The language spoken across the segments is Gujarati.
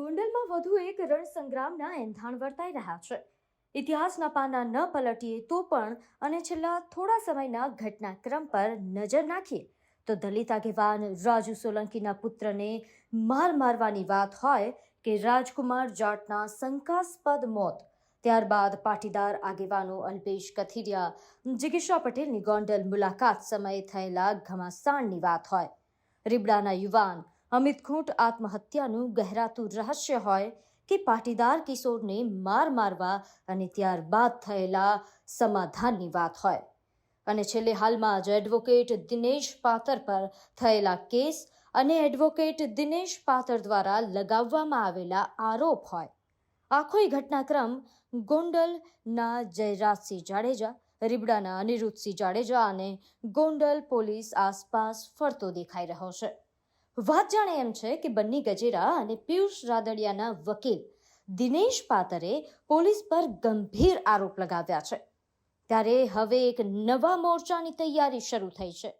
ગોંડલમાં વધુ એક રણ સંગ્રામના એંધાણ વર્તાઈ રહ્યા છે. ઇતિહાસના પાના ન પલટીએ તો પણ અને છેલ્લા થોડા સમયના ઘટનાક્રમ પર નજર નાખીએ તો દલિત આગેવાન રાજુ સોલંકીના પુત્રને માર મારવાની વાત હોય કે રાજકુમાર જાટના શંકાસ્પદ મોત, ત્યારબાદ પાટીદાર આગેવાનો અલ્પેશ કથિરિયા જિગીશા પટેલની ગોંડલ મુલાકાત સમયે થયેલા ઘમાસાણની વાત હોય. રીબડાના યુવાન અમિત ખૂંટ આત્મહત્યાનું ગહેરાતું રહસ્ય હોય કે પાટીદાર કિશોરને માર મારવા અને ત્યારબાદ થયેલા સમાધાનની વાત હોય અને છેલ્લે હાલમાં જ એડવોકેટ દિનેશ પાતર પર થયેલા કેસ અને એડવોકેટ દિનેશ પાતર દ્વારા લગાવવામાં આવેલા આરોપ હોય આખો ઘટનાક્રમ ગોંડલના જયરાજસિંહ જાડેજા રીબડાના અનિરુદ્ધસિંહ જાડેજા અને ગોંડલ પોલીસ આસપાસ ફરતો દેખાઈ રહ્યો છે વાત જાણે એમ છે કે બન્ની ગજેરા અને પિયુષ રાદડિયાના વકીલ દિનેશ પાતરે પોલીસ પર ગંભીર આરોપ લગાવ્યા છે. ત્યારે હવે એક નવા મોરચાની તૈયારી શરૂ થઈ છે.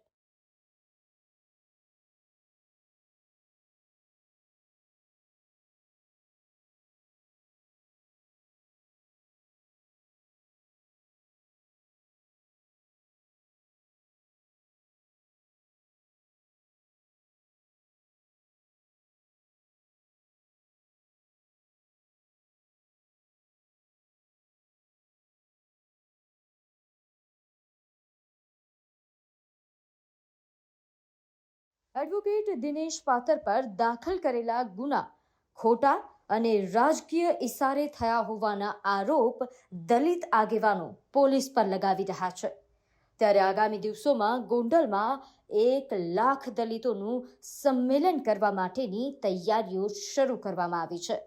એડવોકેટ દિનેશ પાતર પર દાખલ કરેલા ગુના, ખોટા અને રાજકીય ઇશારે થયા હોવાના આરોપ દલિત આગેવાનો પોલીસ પર લગાવી રહ્યા છે. ત્યારે આગામી દિવસોમાં ગોંડલમાં એક લાખ દલિતોનું સંમેલન કરવા માટેની તૈયારીઓ શરૂ કરવામાં આવી છે.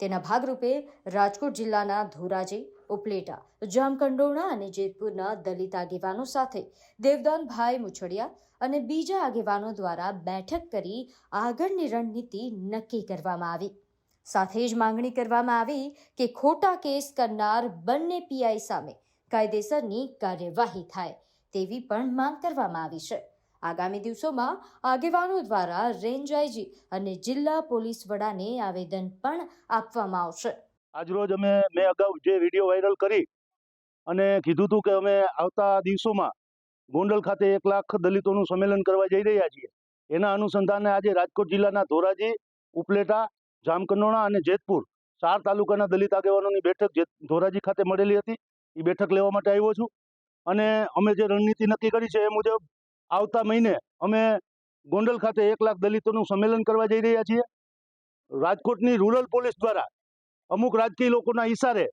તેના ભાગરૂપે રાજકોટ જિલ્લાના ધોરાજી, ઉપલેટા, જામકંડોરણા અને જેતપુરના દલિત આગેવાનો સાથે દેવદાનભાઈ મુછડિયા અને બીજા આગેવાનો દ્વારા બેઠક કરી આગળની રણનીતિ નક્કી કરવામાં આવી. સાથે જ માંગણી કરવામાં આવી કે ખોટા કેસ કરનાર બંને પીઆઈ સામે કાયદેસરની કાર્યવાહી થાય તેવી પણ માંગ કરવામાં આવી છે. આગામી દિવસોમાં આગેવાનો દ્વારા રેન્જ આઈજી અને જિલ્લા પોલીસ વડાને આવેદન પણ આપવામાં આવશે. આજરોજ અમે મેં અગાઉ જે વીડિયો વાયરલ કરી અને કીધું હતું કે અમે આવતા દિવસોમાં ગોંડલ ખાતે એક લાખ દલિતોનું સંમેલન કરવા જઈ રહ્યા છીએ. એના અનુસંધાને આજે રાજકોટ જિલ્લાના ધોરાજી, ઉપલેટા, જામકંડોણા અને જેતપુર ચાર તાલુકાના દલિત આગેવાનોની બેઠક જે ધોરાજી ખાતે મળેલી હતી, એ બેઠક લેવા માટે આવ્યો છું. અને અમે જે રણનીતિ નક્કી કરી છે એ મુજબ આવતા મહિને અમે ગોંડલ ખાતે એક લાખ દલિતોનું સંમેલન કરવા જઈ રહ્યા છીએ. રાજકોટની રૂરલ પોલીસ દ્વારા અમુક રાજકીય લોકોના ઈશારે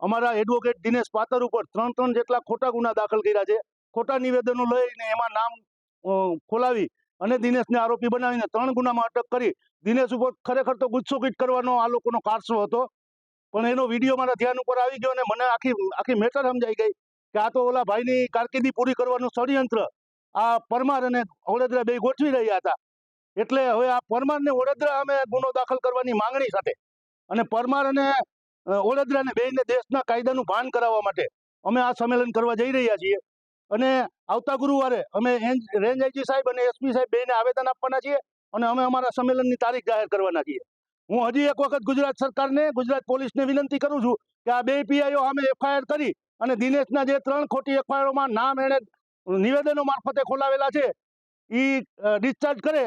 અમારા એડવોકેટ દિનેશ પાતર ઉપર ત્રણ ત્રણ જેટલા ખોટા ગુના દાખલ કર્યા છે. ખોટા નિવેદનો લઈને એમાં નામ ખોલાવી અને દિનેશને આરોપી બનાવીને ત્રણ ગુનામાં અટક કરી. દિનેશ ઉપર ખરેખર તો ગુસ્સોકીટ કરવાનો આ લોકોનો કારસો હતો. પણ એનો વીડિયો મારા ધ્યાન ઉપર આવી ગયો અને મને આખી આખી મેટર સમજાઈ ગઈ કે આ તો ઓલા ભાઈની કારકિર્દી પૂરી કરવાનું ષડયંત્ર આ પરમાર અને વડોદરા બે ગોઠવી રહ્યા હતા. એટલે હવે આ પરમારને વડોદરા અમે ગુનો દાખલ કરવાની માંગણી સાથે અને પરમાર અને અ, બેને દેશના કાયદાનું ભાન કરાવવા માટે અમે આ સંમેલન કરવા જઈ રહ્યા છીએ. અને આવતા ગુરુવારે અમે રેન્જ આઈજી સાહેબ અને એસપી સાહેબ બેને આવેદન આપવાના છીએ અને અમે અમારા સંમેલનની તારીખ જાહેર કરવાના છીએ. હું હજી એક વખત ગુજરાત સરકારને ગુજરાત પોલીસને વિનંતી કરું છું કે આ બે પીઆઈઓ અમે એફઆઈઆર કરી અને દિનેશના જે ત્રણ ખોટી એફઆઈઆરમાં નામ એણે નિવેદનો મારફતે ખોલાવેલા છે. એ ડિસ્ચાર્જ કરે,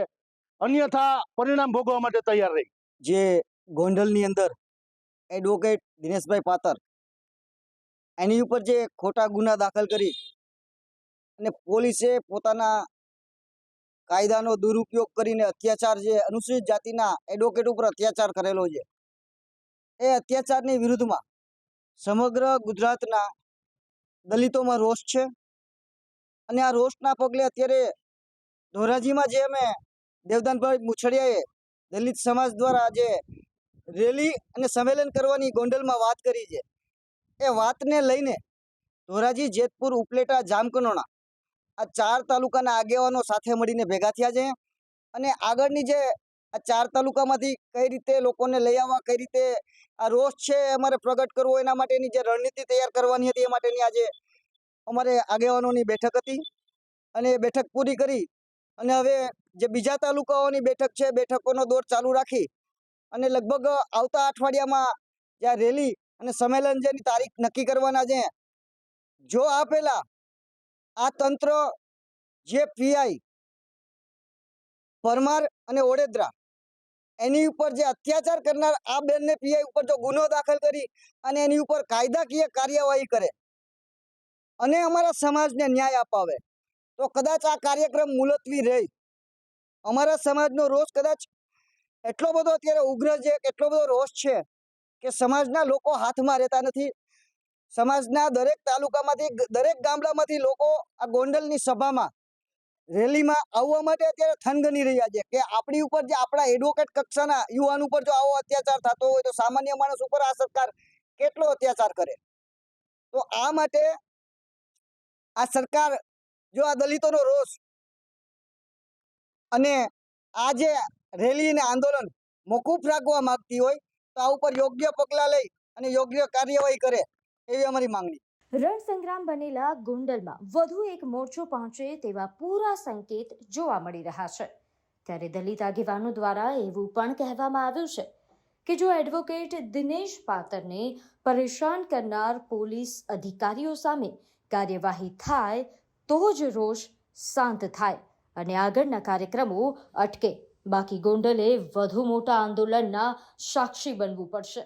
અન્યથા પરિણામ ભોગવવા માટે તૈયાર રહી. જે ગોંડલની અંદર એડવોકેટ દિનેશભાઈ પાતર એની ઉપર જે ખોટા ગુના દાખલ કરી અને પોલીસે પોતાના કાયદાનો દુરુપયોગ કરીને અત્યાચાર જે અનુસૂચિત જાતિના એડવોકેટ ઉપર અત્યાચાર કરેલો છે, એ અત્યાચારની વિરુદ્ધમાં સમગ્ર ગુજરાતના દલિતોમાં રોષ છે. અને આ રોષના પગલે અત્યારે ધોરાજીમાં જે અમે દેવદાનભાઈ મુછડિયાએ દલિત સમાજ દ્વારા આજે રેલી અને સંમેલન કરવાની ગોંડલમાં વાત કરી છે. એ વાતને લઈને ધોરાજી, જેતપુર, ઉપલેટા, જામકનોણા આ ચાર તાલુકાના આગેવાનો સાથે મળીને ભેગા થયા છે અને આગળની જે આ ચાર તાલુકામાંથી કઈ રીતે લોકોને લઈ આવવા, કઈ રીતે આ રોષ છે અમારે પ્રગટ કરવો, એના માટેની જે રણનીતિ તૈયાર કરવાની હતી એ માટેની આજે અમારે આગેવાનોની બેઠક હતી અને એ બેઠક પૂરી કરી અને હવે જે બીજા તાલુકાઓની બેઠક છે બેઠકોનો દોર ચાલુ રાખી અને લગભગ આવતા અઠવાડિયામાં જ્યાં રેલી અને સંમેલન જેની તારીખ નક્કી કરવાના છે, જો આ પહેલાં આ તંત્ર જે પીઆઈ પરમાર અને ઓડેદરા એની ઉપર જે અત્યાચાર કરનાર આ બેનને પીઆઈ ઉપર જો ગુનો દાખલ કરી અને એની ઉપર કાયદાકીય કાર્યવાહી કરે અને અમારા સમાજને ન્યાય અપાવે. તો કદાચ આ કાર્યક્રમ મુલતવી રહે. અમારા સમાજનો રોષ કદાચ એટલો બધો અત્યારે ઉગ્ર છે એટલો બધો રોષ છે કે સમાજના લોકો હાથમાં રહેતા નથી. સમાજના દરેક તાલુકામાંથી દરેક ગામડામાંથી લોકો આ ગોંડલની સભામાં, રેલીમાં આવવા માટે અત્યારે થનગની રહ્યા છે કે આપણી ઉપર જે આપણા એડવોકેટ કક્ષાના યુવાન ઉપર જો આવો અત્યાચાર થતો હોય તો સામાન્ય માણસ ઉપર આ સરકાર કેટલો અત્યાચાર કરે? તો આ માટે આ સરકાર જો આ દલિતોનો રોષ અને આ જે રેલી અને આંદોલન મોકૂફ રાખવા માંગતી હોય તો આ ઉપર યોગ્ય પગલાં લઈ અને યોગ્ય કાર્યવાહી કરે એવી અમારી માંગણી. રણસંગ્રામ બનેલા ગોંડલમાં વધુ એક મોરચો પહોંચે તેવા પૂરા સંકેત જોવા મળી રહ્યા છે. ત્યારે દલિત આગેવાનો દ્વારા એવું પણ કહેવામાં આવ્યું છે કે જો એડવોકેટ દિનેશ પાતરને પરેશાન કરનાર પોલીસ અધિકારીઓ સામે કાર્યવાહી થાય, તો જ રોષ શાંત થાય અને આગળના કાર્યક્રમો અટકે. બાકી ગોંડલે વધુ મોટા આંદોલનના સાક્ષી બનવું પડશે.